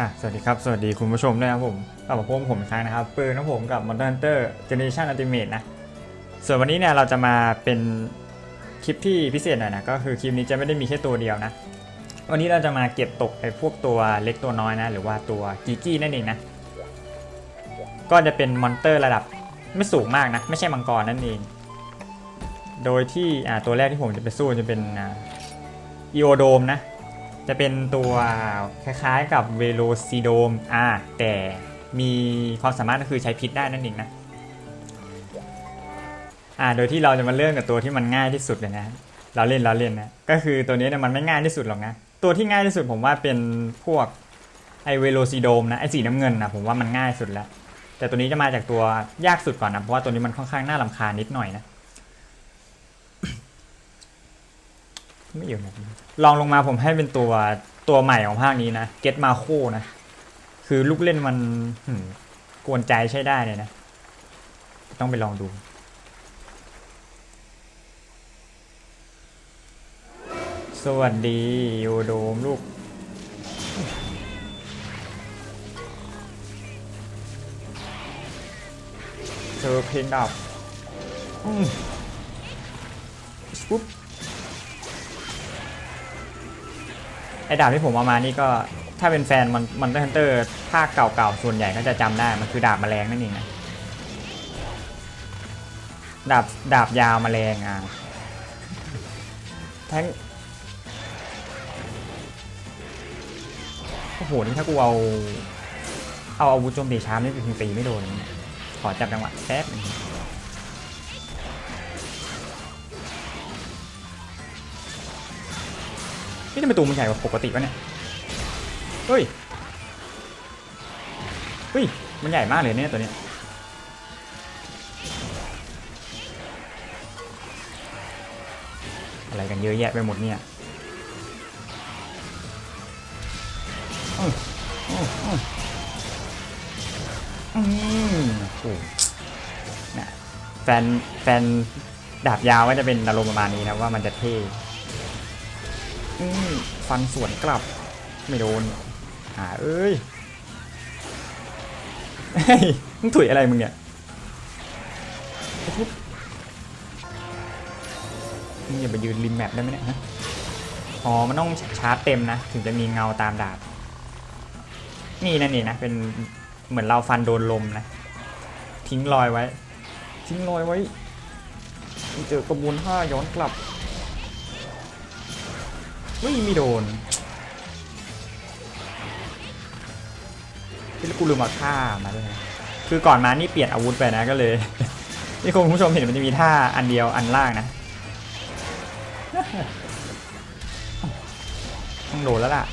อะสวัสดีครับ สวัสดีคุณผู้ชมด้วยนะครับผมกลับมาพบผมอีกครั้งนะครับ ปืนนะผมกับ Monster Hunter Generation Ultimate นะ ส่วนวันนี้เนี่ยเราจะมาเป็นคลิปที่พิเศษหน่อยนะ ก็คือคลิปนี้จะไม่ได้มีแค่ตัวเดียวนะ วันนี้เราจะมาเก็บตกไอ้พวกตัวเล็กตัวน้อยนะ หรือว่าตัวกีกี้นั่นเองนะ ก็จะเป็นมอนเตอร์ระดับไม่สูงมากนะ ไม่ใช่มังกรนั่นเอง โดยที่อ่าตัวแรกที่ผมจะไปสู้จะเป็นอีโอโดมนะ จะเป็นตัวคล้ายๆกับเวโ c ซิโดมอ่าแต่มีความสามารถก็คือใช้พิษได้นั่นเองนะอ่าโดยที่เราจะมาเริ่มกับตัวที่มันง่ายที่สุดเลยนะ เราเล่นเราเล่นนะก็คือตัวนี้เนี่ยมันไม่ง่ายที่สุดหรอกนะตัวที่ง่ายที่สุดผมว่าเป็นพวกไอเวโ c ซิโดมนะไอสีน้ำเงินนะผมว่ามันง่ายสุดแล้ว แต่ตัวนี้จะมาจากตัวยากสุดก่อนนะเพราะว่าตัวนี้มันค่อนข้างน่ารำคาญนิดหน่อยนะ ไม่อยู่นะลองลงมาผมให้เป็นตัวตัวใหม่ของภาคนี้นะ Get m a c o นะ คือลูกเล่นมันกวนใจใช้ได้เลยนะ ต้องไปลองดูสวัสดีโยโดมลูก เจอเพลงดับปุ๊บ ไอ้ดาบที่ผมเอามานี่ก็ถ้าเป็นแฟนมันมันฮันเตอร์ภาคเก่าๆส่วนใหญ่ก็จะจำได้มันคือดาบแมลงนั่นเองนะดาบดาบยาวแมลงอะแทงโอ้โหนี่ถ้ากูเอา เอาอาวุธโจมตีช้านี่คือตีไม่โดนขอจับจังหวะแป๊บนึง นี่ทำไมตัวมันใหญ่กว่าปกติวะเนี่ย เฮ้ย เฮ้ย มันใหญ่มากเลยเนี่ยตัวเนี้ย อะไรกันเยอะแยะไปหมดเนี่ยอื้ออื้ออื้ออืมโอ้โหน่ะแฟน แฟนดาบยาวก็จะเป็นอารมณ์ประมาณนี้นะว่ามันจะเท่ ฟันสวนกลับ ไม่โดนหาเอ้ยเฮ้ยมึงถุยอะไรมึงเนี่ยมึงอย่าไปยืนริมแมปได้ไหมเนี่ยฮะอ๋อ มันต้องชาร์จเต็มนะ ถึงจะมีเงาตามดาบ นี่นั่นเองนะ เป็นเหมือนเราฟันโดนลมนะ ทิ้งรอยไว้ ทิ้งรอยไว้เจอกระบวนท่าย้อนกลับ ไม่มีโดนที่กูลืมเอาท่ามาด้วยนะคือก่อนมานี่เปลี่ยนอาวุธไปนะก็เลยที่คุณผู้ชมเห็นมันจะมีท่าอันเดียวอันล่างนะต้องโดนแล้วล่ะ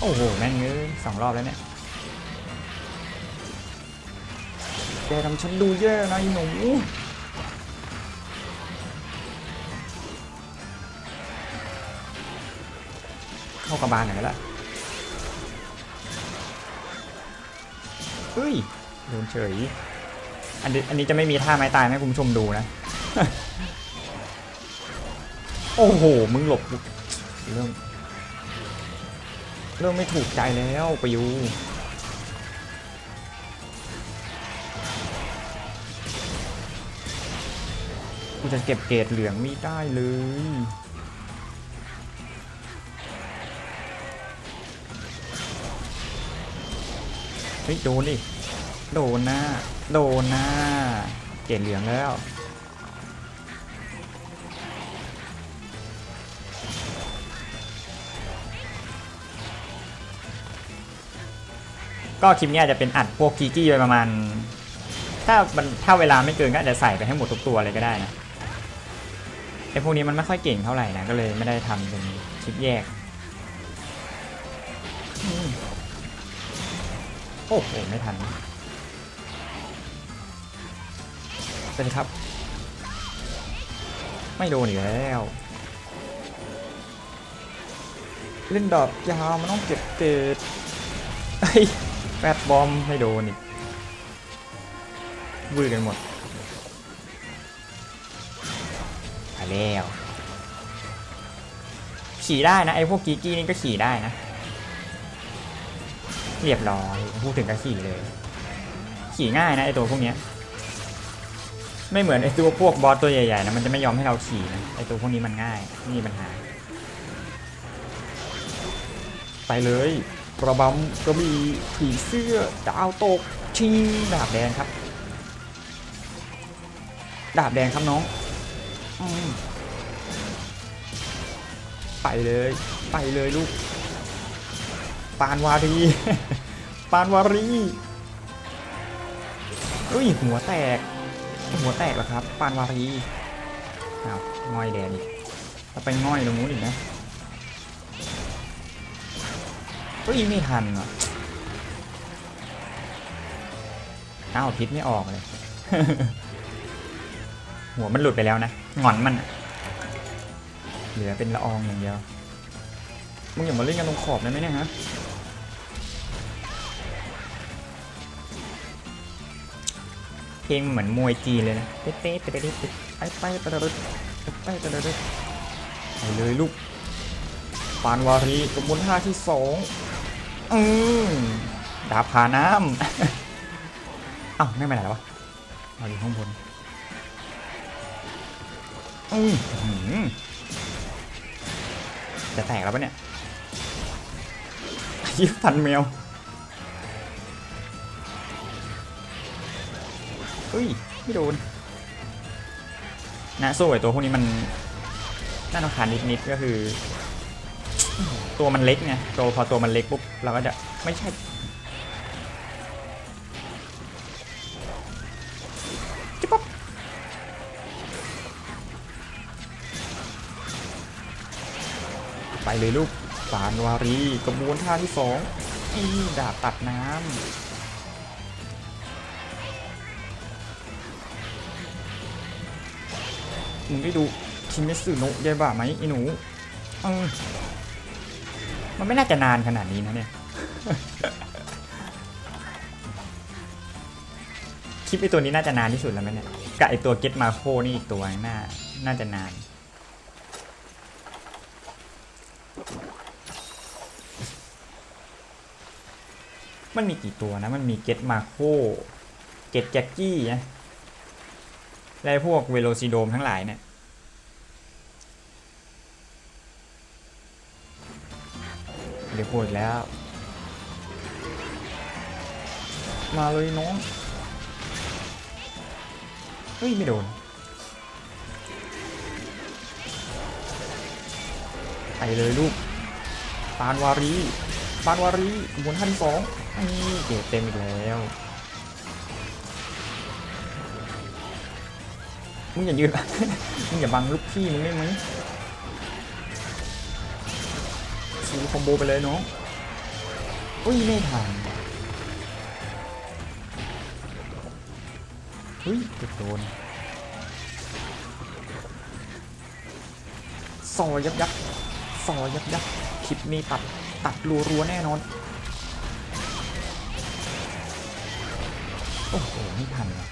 โอ้โหแม่งเอ้ยสองรอบแล้วเนี่ยแกทำฉันดูแย่นะไอ้หนู เข้ากระบาลหน่อยแล้วเฮ้ยโดนเฉยอันนี้อันนี้จะไม่มีท่าไม้ตายให้คุณผู้ชมดูนะ โอ้โห มึงหลบ เริ่มเริ่มไม่ถูกใจแล้วปยูกูจะเก็บเกรดเหลืองไม่ได้เลย ฮ้ยโดนดิโดนนะโดนนะเกล็ดเหลืองแล้วก็คลิปนี้อาจจะเป็นอัดพวกกีกี้ไปประมาณ ถ้ามันถ้าเวลาไม่เกินก็อาจจะใส่ไปให้หมดทุกตัวเลยก็ได้นะไอพวกนี้มันไม่ค่อยเก่งเท่าไหร่นะก็เลยไม่ได้ทำเป็นคลิปแยก โอ้โห ไม่ทันสวัสดีครับ ไม่โดนอีกแล้ว เล่นดอกยาวมันต้องเก็บเกรดไอ้แฟดบอมไม่โดนอีกวืดกันหมดไปแล้วขี่ได้นะ ไอ้พวกกีกี้นี่ก็ขี่ได้นะ เรียบร้อยพูดถึงก็ขี่เลย ขี่ง่ายนะไอตัวพวกเนี้ยไม่เหมือนไอตัวพวกบอสตัวใหญ่ๆนะมันจะไม่ยอมให้เราขี่นะไอตัวพวกนี้มันง่ายไม่มีปัญหา ไปเลยกระบำกระบี่ผีเสื้อดาวตกชิงดาบแดงครับ ดาบแดงครับน้องอไปเลย ไปเลยลูก ปานวารี ปานวารีเอ้ยหัวแตก หัวแตกแล้วครับ ปานวารีอ้าวง่อยแดงอีกถ้าไปง่อยตรงนู้นอีกนะเฮ้ยไม่ทันว่ะอ้าวพิษไม่ออกเลย หัวมันหลุดไปแล้วนะงอนมันเหลือเป็นละอองอย่างเดียวมึงอย่ามาเล่นกันตรงขอบได้ไหมเนี่ยฮะ ลงเหมือนมวยจีนเลยนะเป๊ะเป๊ะไปเลยไปไปไปเลยไปเลยไปเลยลูกปานวารีกระบวนท่าที่สองอืมดาบผ่าน้ำอ้าวไม่ไปไหนแล้ววะเอาอยู่ข้างบนอืมจะแตกแล้วปะเนี่ยยิบพันเมล เฮ้ยไม่โดนนะสู้ไอตัวพวกนี้มันน่ารำคาญนิดๆก็คือ ตัวมันเล็กไงตัวพอตัวมันเล็กปุ๊บเราก็จะไม่ใช่จิ๊บปั๊บไปเลยลูกปานวารีกระบวนท่าที่สองนี่ดาบตัดน้ำ มึงได้ดูคิเมสึโนะยายบ้าไหมไอ้หนูมันไม่น่าจะนานขนาดนี้นะเนี่ย คลิปไอตัวนี้น่าจะนานที่สุดแล้วไหมเนี่ยกับไอตัวเก็ตมาโคนี่อีกตัวน่า น่าจะนาน มันมีกี่ตัวนะ มันมีเก็ตมาโค เก็ตแจ็กกี้นะ และพวกเวโรซิโดมทั้งหลายเนี่ยเดี๋ยวพูดแล้ว มาเลยน้อง เฮ้ย ไม่โดน ไปเลยลูก ปานวารี ปานวารีบนท่านที่สองนี่เก็บเต็มอีกแล้ว มึงอย่ายืน มึงอย่าบังลูกพี่มึงได้ไหมซื้อคอมโบไปเลยน้องอุ้ยไม่ทันเฮ้ยเกือบโดนซอยับยับซอยับยับคลิปนี้ตัด ตัดรัวๆแน่นอน โอ้โห ไม่ทันว่ะเ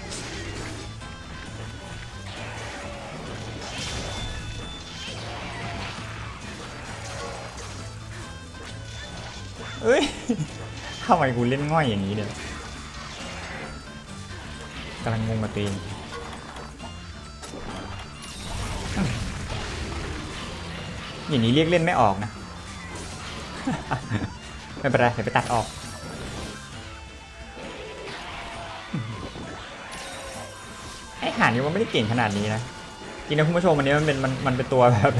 ำไมกูเล่นง่อยอย่างนี้เนี่ยกำลังงงกับตัวเองอย่างนี้เรียกเล่นไม่ออกนะ ไม่เป็นไรเดี๋ยวไปตัดออก ไอ้ห่านนี่มันไม่ได้เก่งขนาดนี้นะจริงนะคุณผู้ชมอันนี้มันเป็นมันมันเป็นตัวแบบ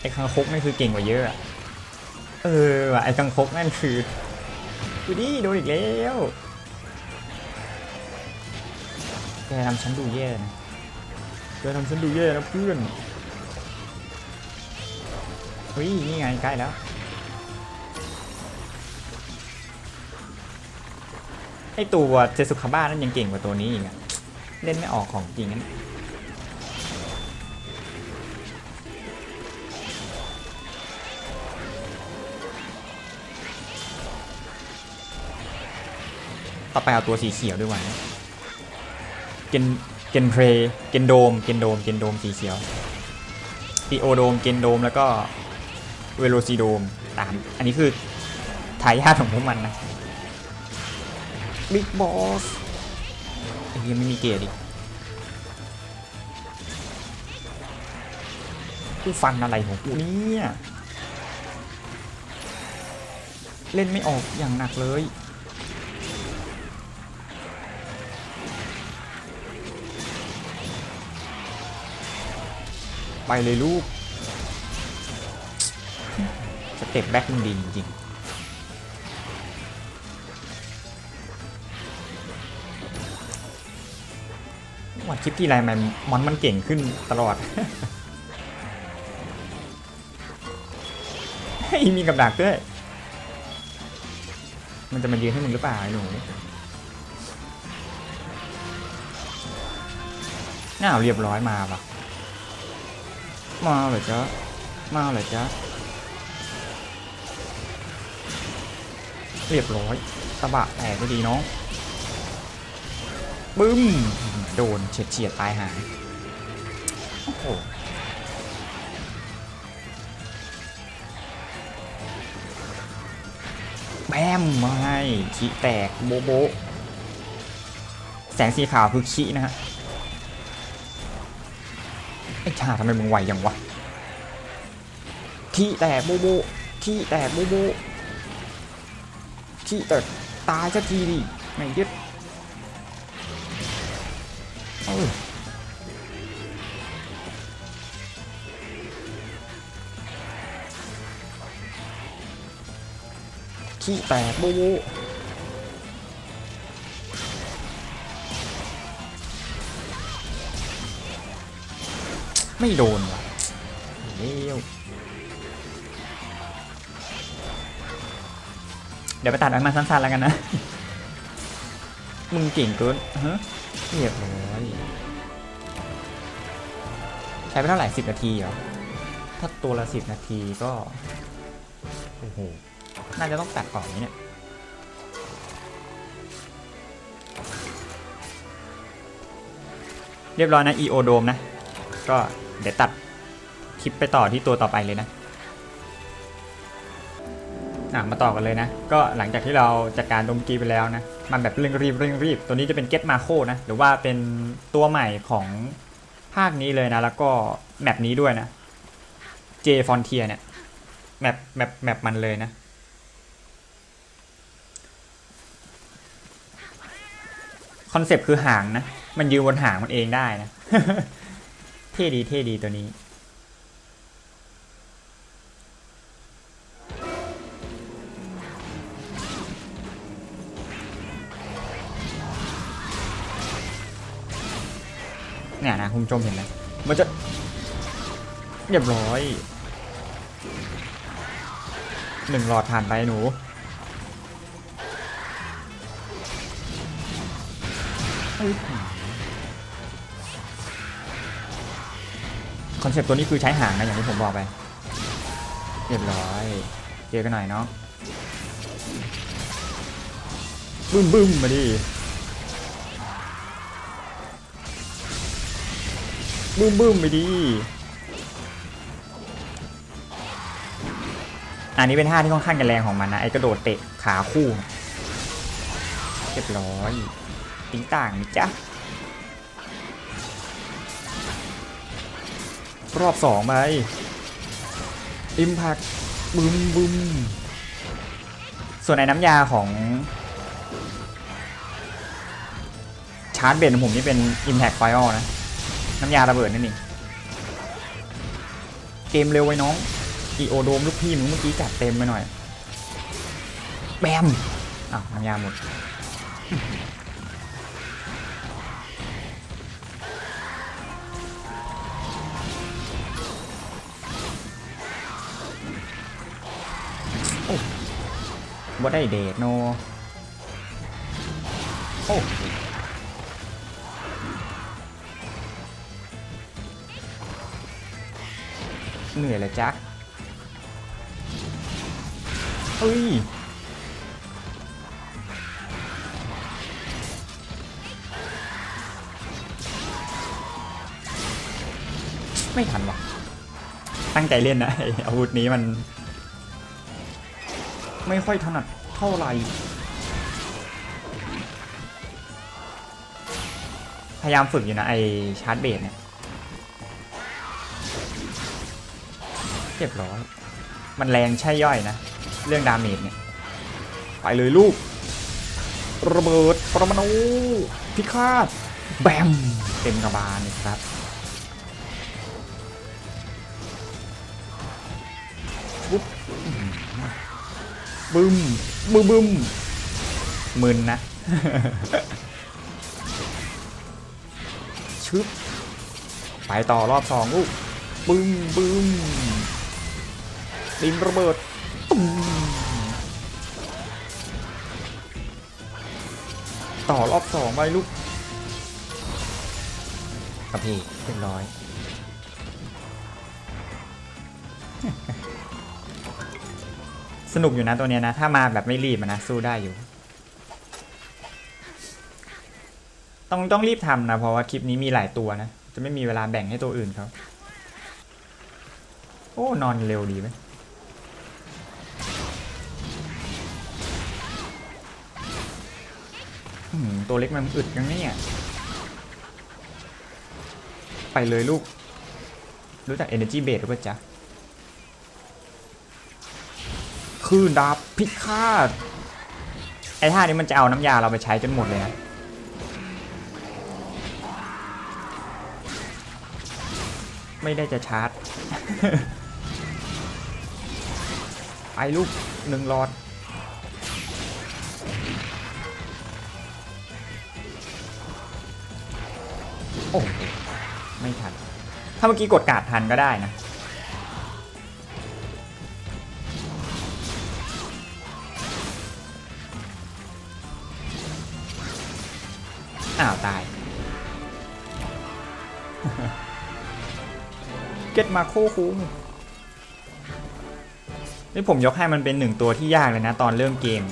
ไอ้คังคกนี่คือเก่งกว่าเยอะอะ เออว่ะไอ้กังคกนั่นคือดูดิโดนอีกแล้วแกทำฉันดูแย่นะแกทำฉันดูแย่นะเพื่อนเฮ้ยนี่ไงใกล้แล้วไอตัวเซซุคาบ้านั่นยังเก่งกว่าตัวนี้อีกอะเล่นไม่ออกของจริงนั้น ต่อไปเอาตัวสีเขียวด้วยวะเกนเกนเพรเกนโดมเกนโดมเกนโดมสีเขียวปีโอโดมเกนโดมแล้วก็เวโรซีโดมตาม อันนี้คือทายาทของพวกมันนะบิ๊กบอสไอ้เหี้ยังไม่มีเกียร์ดิกูฟันอะไรของกูเนี่ย เล่นไม่ออกอย่างหนักเลย ไปเลยลูก สเต็ปแบ็คมันดีจริงวัดคลิปที่ไรมันมอนมันเก่งขึ้นตลอดเฮ้ยมีกับดักด้วย มันจะมายืนให้มึงหรือเปล่าไอ้หนูน่าวเรียบร้อยมาปะ มาเหรอจ๊ะ มาเหรอจ๊ะ เรียบร้อยตะบะแตกก็ดีเน้องบึ้ม โดนเฉียดเฉียดตายหายโอ้โหแบมไม่ขีแตกโบโบ แสงสีขาวคือขีนะฮะาทำไมมึงไวอย่างวะขี้แตกโบะโบะขี้แตกโบะโบะขี้แตกตายสักทีดิไม่ยึดเออขี้แตกโบะโบ ไม่โดนว่ะเลี้ยวเดี๋ยวไปตัดอันมาสั้นๆแล้วกันนะ มึงเก่งเกินฮะเรียบร้อยใช้ไปเท่าไหร่สิบนาทีเหรอ ถ้าตัวละสิบนาทีก็ โอ้โห น่าจะต้องตัดก่อนนี้เนี่ยเรียบร้อยนะ EO Dome นะ ก็ เดี๋ยวตัดคลิปไปต่อที่ตัวต่อไปเลยนะอะมาต่อกันเลยนะ ก็หลังจากที่เราจัดการดมกีไปแล้วนะ มันแบบเร่งรีบเร่งรีบ ตัวนี้จะเป็น Get Marco นะ หรือว่าเป็นตัวใหม่ของภาคนี้เลยนะ แล้วก็แมปนี้ด้วยนะ J Frontier เนี่ย แมปแมปแมปมันเลยนะ คอนเซปต์คือหางนะ มันยืนบนหางมันเองได้นะ ท่ดีเท่ดีตัวนี้ เนี่ยนะคุณผู้ชมเห็นไหมมันจะเรียบร้อยหนึ่งหลอดผ่านไปหนู คอนเซปต์ตัวนี้คือใช้หางนะอย่างที่ผมบอกไป เรียบร้อยเจอกันหน่อยเนาะบึ้มบึ้มมาดิบึ้มบึ้มไปดิอันนี้เป็นท่าที่ค่อนข้างจะแรงของมันนะไอ้กระโดดเตะขาคู่เรียบร้อยติ้งต่างนะจ๊ะ รอบสองไปอิม a c t บึมบึมส่วนในน้ำยาของ ชาร์จเบนของผมนี่เป็น Impact Fire นะ น้ำยาระเบิดนั่นเองเกมเร็วไว้น้องอีโอโดมลูกพี่มึงเมื่อกี้จัดเต็มไปหน่อย แบมอ้าวน้ำยาหมด บ่ได้เดทโนโอ้เหนื่อยเลยจักเฮ้ยไม่ทันวะตั้งใจเล่นนะไออาวุธนี้มัน ไม่ค่อยถนัดเท่าไหร่พยายามฝึกอยู่นะ ไอชาร์จเบสเนี่ยเรียบร้อย มันแรงใช่ย่อยนะ เรื่องดาเมจเนี่ย ไปเลยลูก ระเบิด ปรมาณูพิฆาต แบม เต็มกระบาลเลยครับ บึ้มบึ้มบึ้มมึนนะชึบไปต่อรอบสองลูกบึ้มบึ้มดินระเบิดตุ้มต่อรอบสองไปลูกครับพี่เรียบร้อย สนุกอยู่นะตัวเนี้ยนะ ถ้ามาแบบไม่รีบอะนะสู้ได้อยู่ ต้องต้องรีบทำนะ เพราะว่าคลิปนี้มีหลายตัวนะ จะไม่มีเวลาแบ่งให้ตัวอื่นเขาโอ้ นอนเร็วดีไหมตัวเล็กมันอึดยังเนี่ยไปเลยลูก รู้จัก Energy Base หรือเปล่าจ๊ะ คือดาบพิฆาตไอ้ท่านี้มันจะเอาน้ำยาเราไปใช้จนหมดเลยนะไม่ได้จะชาร์จไปลูกหนึ่งหลอด โอ้ ไม่ทัน ถ้าเมื่อกี้กดกาดทันก็ได้นะ อ้าวตาย เก็ตมาโคคุ้มนี่ผมยกให้มันเป็นหนึ่งตัวที่ยากเลยนะตอนเริ่มเกม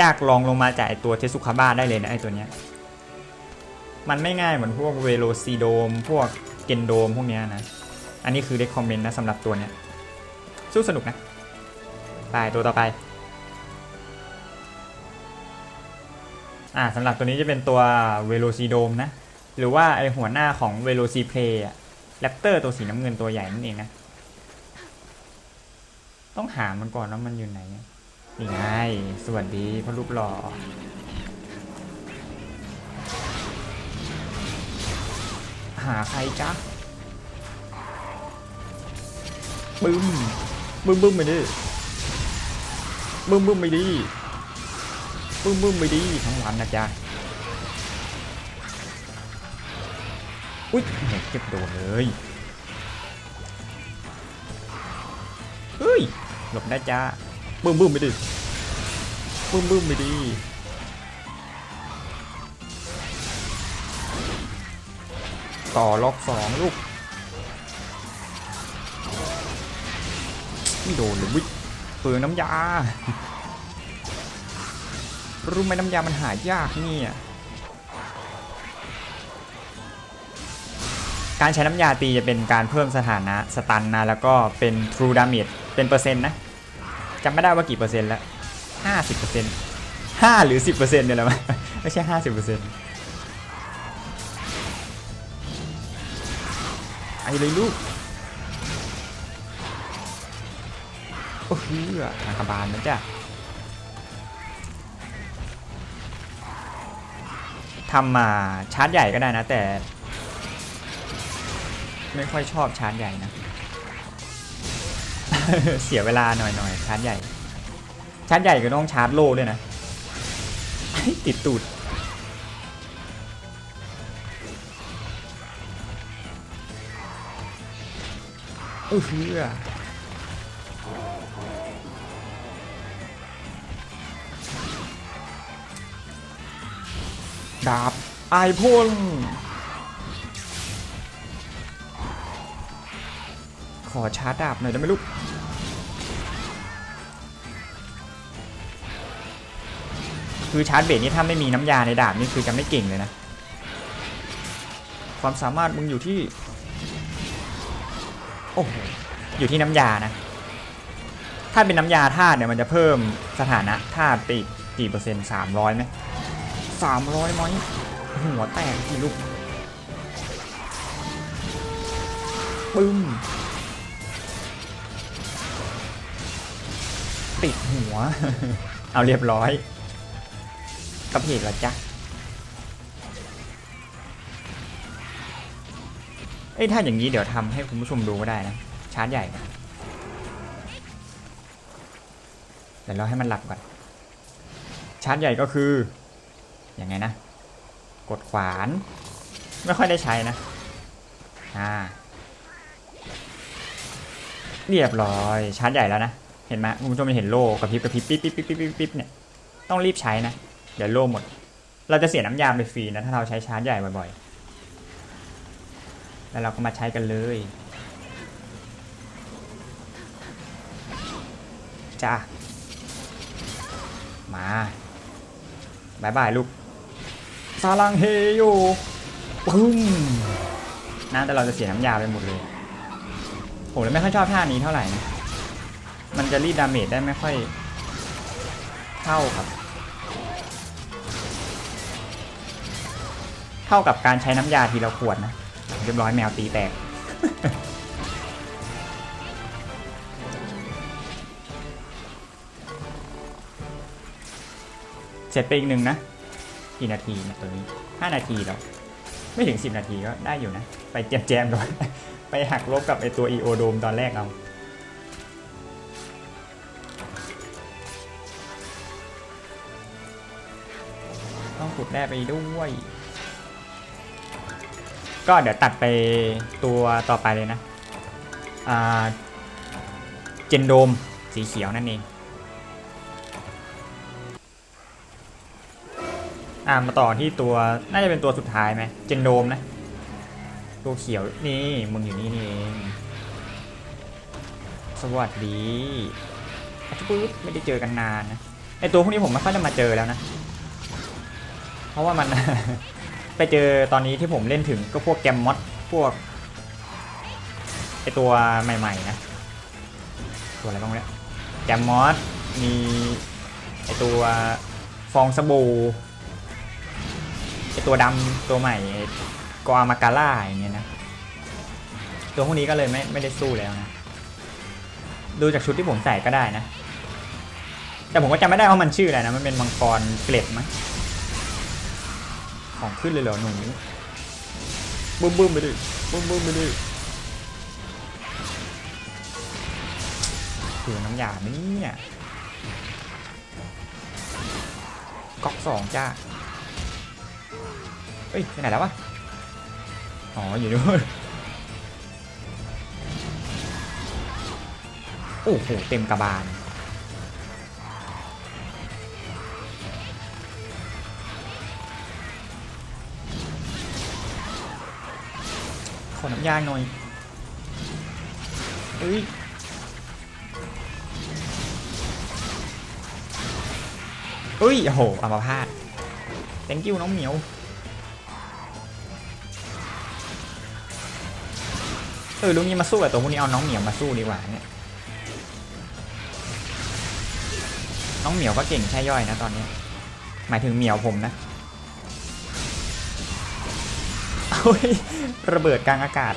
ยากลองลงมาจากไอตัวเทสุคาบ้าได้เลยนะไอตัวเนี้ย มันไม่ง่ายเหมือนพวกเวโรซีโดม พวกเกนโดมพวกเนี้ยนะ อันนี้คือได้คอมเมนต์นะสำหรับตัวเนี้ย สู้สนุกนะ ไปตัวต่อไป อ่าสำหรับตัวนี้จะเป็นตัวเวโ c ซีโดมนะ หรือว่าไอหัวหน้าของเวโ c ซีเพลย์อะแรปเตอร์ตัวสีน้ำเงินตัวใหญ่นั่นเองนะ ต้องหามันก่อนว่ามันอยู่ไหนนี่ไงสวัสดีพ่อรูปหล่อหาใครจ๊ะบึ้มบึ้มบึ้มไปดิบึ้มบึ้มไปดิ บึ้มบึ้มไปดิทั้งวันนะจ๊ะอุ้ยแหกเก็บโดนเลยเฮ้ยหลบได้จ้าบึ้มบึ้มไปดิบึ้มบึ้มไปดิต่อล็อกสองลูกไม่โดนเลยวิเปลืองน้ำยา รู้ไหมน้ำยามันหายากเนี่ยการใช้น้ำยาตีจะเป็นการเพิ่มสถานะสตันนะ แล้วก็เป็น true damage เป็นเปอร์เซ็นต์นะจำไม่ได้ว่ากี่เปอร์เซ็นต์แล้วห้าสิบเปอร์เซ็นต์ห้าหรือสิบเปอร์เซ็นต์เนี่ยแหละมั้ยไม่ใช่ห้าสิบเปอร์เซ็นต์ไอ้เลยลูก โอ้โหนากบาลนะจ๊ะำมาชาร์จใหญ่ก็ได้นะ แต่ ไม่ค่อยชอบชาร์จใหญ่นะ เสียเวลาหน่อยๆชาร์จใหญ่ ชาร์จใหญ่ก็ต้องชาร์จโล่ด้วยนะติดตูดออเฮือ ดาบไอพ่นขอชาร์จดาบหน่อยได้ไหมลูกคือชาร์จเบสนี่ถ้าไม่มีน้ำยาในดาบนี่คือจะไม่เก่งเลยนะ ความสามารถมึงอยู่ที่ โอ้โหอยู่ที่น้ำยานะถ้าถ้าเป็นน้ำยาธาตุเนี่ยมันจะเพิ่มสถานะธาตุไปอีกกี่เปอร์เซ็นต์สามร้อยไหม สามร้อยมั้ยหัวแตกกี่ลูกปึ้มติดหัว เอาเรียบร้อยกระเพกละจ๊ะเอ้ยถ้าอย่างนี้เดี๋ยวทำให้คุณผู้ชมดูก็ได้นะ ชาร์จใหญ่นะเดี๋ยวเราให้มันหลับก่อน ชาร์จใหญ่ก็คืออ ยังไงนะ กดขวาน ไม่ค่อยได้ใช้นะ อ่า เรียบร้อยชาร์จใหญ่แล้วนะ เห็นไหมคุณผู้ชมเห็นโล่กระพริบกระพริบปิ๊บปิ๊บปิ๊บปิ๊บปิ๊บปิ๊บเนี่ย ต้องรีบใช้นะ เดี๋ยวโล่หมด เราจะเสียน้ำยาไปฟรีนะ ถ้าเราใช้ชาร์จใหญ่บ่อยๆ แล้วเราก็มาใช้กันเลยจ้ามาบายบายลูก ซาลังเฮโยปึ้งนะแต่เราจะเสียน้ำยาไปหมดเลย ผมเลยไม่ค่อยชอบท่านี้เท่าไหร่นะ มันจะรีดดาเมจได้ไม่ค่อยเท่าครับ เท่ากับการใช้น้ำยาทีละขวดนะ เรียบร้อยแมวตีแตกเสร็จไปอีกหนึ่งนะ กี่นาทีเนี่ยตัวนี้ห้านาทีแล้วไม่ถึงสิบนาทีก็ได้อยู่นะ ไปแจมแจมๆก่อน ไปหักลบกับไอตัว EO โดมตอนแรกเอาต้องขุดแร่ไปด้วย ก็เดี๋ยวตัดไปตัวต่อไปเลยนะ อ่า เจนโดมสีเขียวนั่นเอง อ่ามาต่อที่ตัวน่าจะเป็นตัวสุดท้ายไหมเจนโดมนะ ตัวเขียวนี่มึงอยู่นี่นี่เองสวัสดีอะปุ๊บไม่ได้เจอกันนานนะไอตัวพวกนี้ผมไม่ค่อยได้มาเจอแล้วนะ เพราะว่ามัน ไปเจอตอนนี้ที่ผมเล่นถึงก็พวกแกมมอดพวกไอตัวใหม่ๆนะ ตัวอะไรบ้างเนี่ยแกมมอสมีไอตัวฟองสบู่ ไอตัวดำตัวใหม่กอามาการ่าอย่างเงี้ยนะ ตัวพวกนี้ก็เลยไม่ไม่ได้สู้แล้วนะ ดูจากชุดที่ผมใส่ก็ได้นะ แต่ผมก็จำไม่ได้ว่ามันชื่ออะไรนะ มันเป็นมังกรเกล็ดมั้งของขึ้นเลยเหรอหนูบึ้มบึ้มไปดิบึ้มบึ้มไปดิคือน้ำยาไหมเนี่ยก๊อกสองจ้า เอ้ยไปไหนแล้ววะ อ๋อ อยู่นู่นโอ้โห เต็มกระบาล ขอน้ำยาหน่อยเอ้ยเอ้ยโอ้โหอัมพาด thank you น้องเหมียว เออลุงนี้มาสู้กับตัวพวกนี้เอาน้องเหมียวมาสู้ดีกว่าเนี่ยน้องเหมียวก็เก่งใช่ย่อยนะตอนนี้ หมายถึงเหมียวผมนะโอ้ยระเบิดกลางอากาศ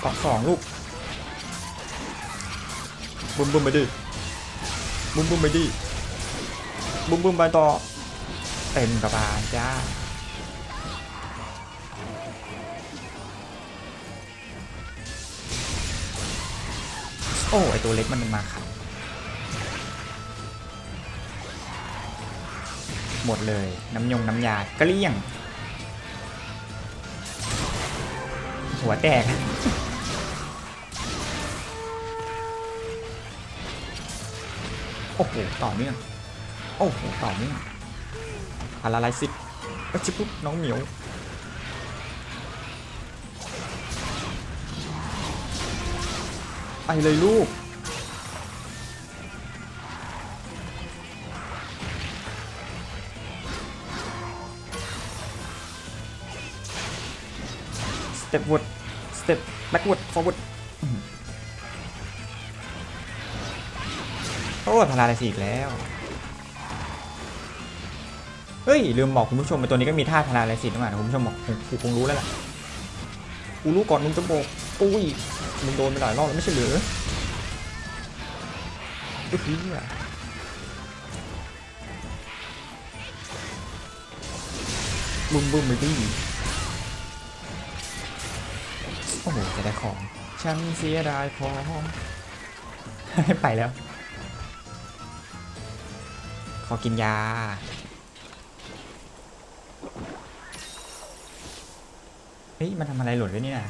เกาะสองลูกบุ้มบุ้มไปดิบุ้มบุ้มไปดิบุ้มบุ้มไปต่อเต็มกระบาลจ้า โอ้ไอตัวเล็กมันมาขัดหมดเลย น้ำยงน้ำยาก็เลี้ยง หัวแตก โอ้โห ต่อเนื่อง โอ้โห ต่อเนื่องพาราไลซิสเอ้ยชิปุ๊บน้องเหมียว ไปเลยลูก สเต็ปวุดสเต็ step backward forward อื้อหือโอ้พาราไลซีอีกแล้ว เฮ้ย ลืมบอกคุณผู้ชมไปตัวนี้ก็มีท่าพาราไลซิด้วยนะคุณผู้ชมบอกกูคงรู้แล้วล่ะกูรู้ก่อนมึงจะบอกอุ้ย มึงโดนไปหลายรอบแล้วไม่ใช่หรือก็คือบึ้มบึ้มไปดิโอ้โหจะได้ของ ฉันเสียดายของไปแล้ว ขอกินยาเฮ้ยมันทำอะไรหล่นไว้นี่ย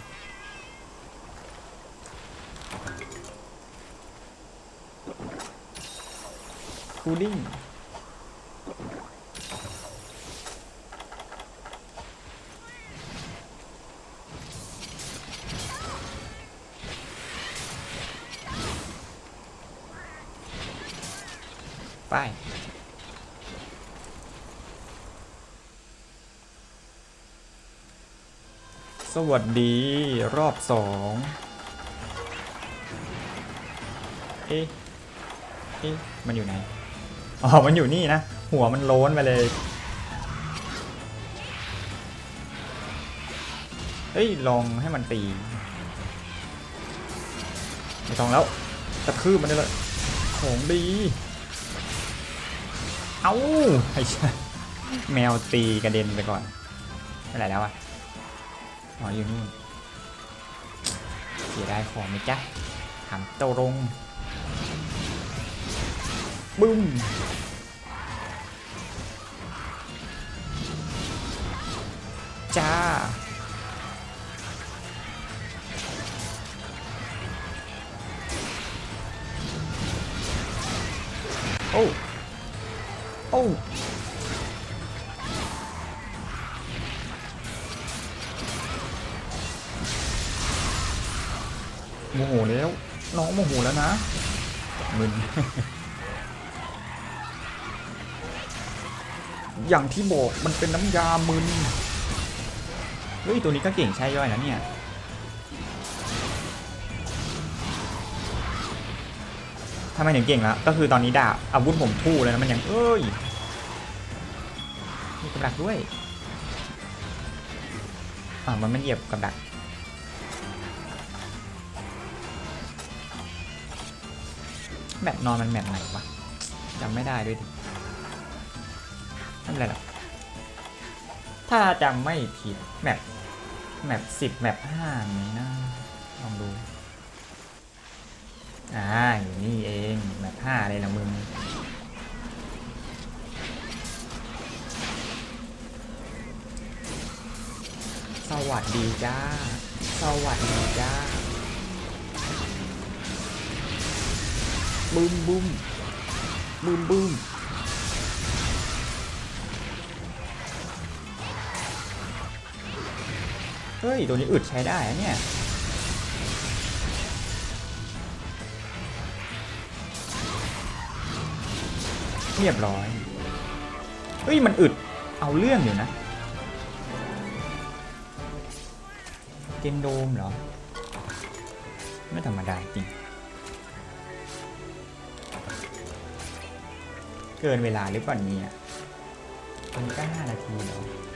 คูลิ่งไปสวัสดีรอบสองเอ๊ะ เอ๊ะ มันอยู่ไหน อ๋อ มันอยู่นี่นะ หัวมันโล้นไปเลย เฮ้ย ลองให้มันตี ไม่ต้องแล้วกระทืบมันได้เลยของดี เอ้าไอ้ชแมวตีกระเด็นไปก่อนไปไหนแล้วอะอ๋อ อยู่นู่นเสียดายของไหมจ๊ะถามตรง บึ้มจ้า โอ้ โอ้โมโหแล้ว น้องโมโหแล้วนะมึน อย่างที่บอกมันเป็นน้ำยามึนเฮ้ยตัวนี้ก็เก่งใช่ย่อยนะเนี่ยทำไมถึงเก่งล้วก็คือตอนนี้ดาบอาวุธผมทู่เลยนะมันยังเอ้ยมีกับดักด้วยอ่ามันไม่เหยียบกับดักแมปนอนมันแมปไหนวะจำไม่ได้ด้วยดิ ไม่เป็นไรหรอกถ้าจำไม่ผิดแมปแมปสิบแมปห้านี้นะ ลองดู อ่า อยู่นี่เอง แมปห้าเลยนะมึงสวัสดีจ้า สวัสดีจ้าบูมบูมบูมบูม เฮ้ย ตัวนี้อึดใช้ได้อะเนี่ยเรียบร้อย เฮ้ย มันอึด เอาเรื่องอยู่นะ เกนโดมเหรอ ไม่ธรรมดาจริง เกินเวลาหรือเปล่าเนี่ยมันก็ห้านาทีแล้วอ่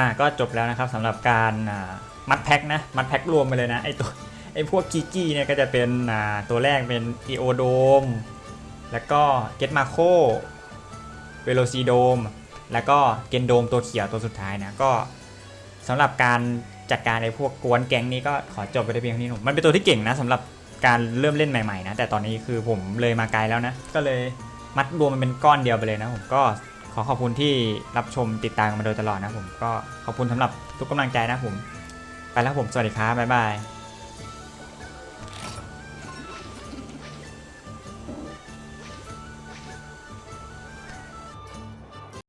าก็จบแล้วนะครับสำหรับการมัดแพ็คนะมัดแพ็ครวมไปเลยนะไอตัวไอพวกกิกี้เนี่ยก็จะเป็นอ่าตัวแรกเป็น e o d o m แล้วก็ Get Marco v e l o c i d o m แล้วก็เกนโดมตัวเขียวตัวสุดท้ายนะก็สำหรับการจัดการในพวกกวนแก๊งนี้ก็ขอจบไปได้เพียงเท่านี้หนุ่มมันเป็นตัวที่เก่งนะสำหรับการเริ่มเล่นใหม่ๆนะแต่ตอนนี้คือผมเลยมาไกลแล้วนะก็เลยมัดรวมมันเป็นก้อนเดียวไปเลยนะผมก็ อขอบคุณที่รับชมติดตามมาโดยตลอดนะผมก็ขอบคุณสำหรับทุกกำลังใจนะผม ไปแล้วผมสวัสดีครับบ๊ายบาย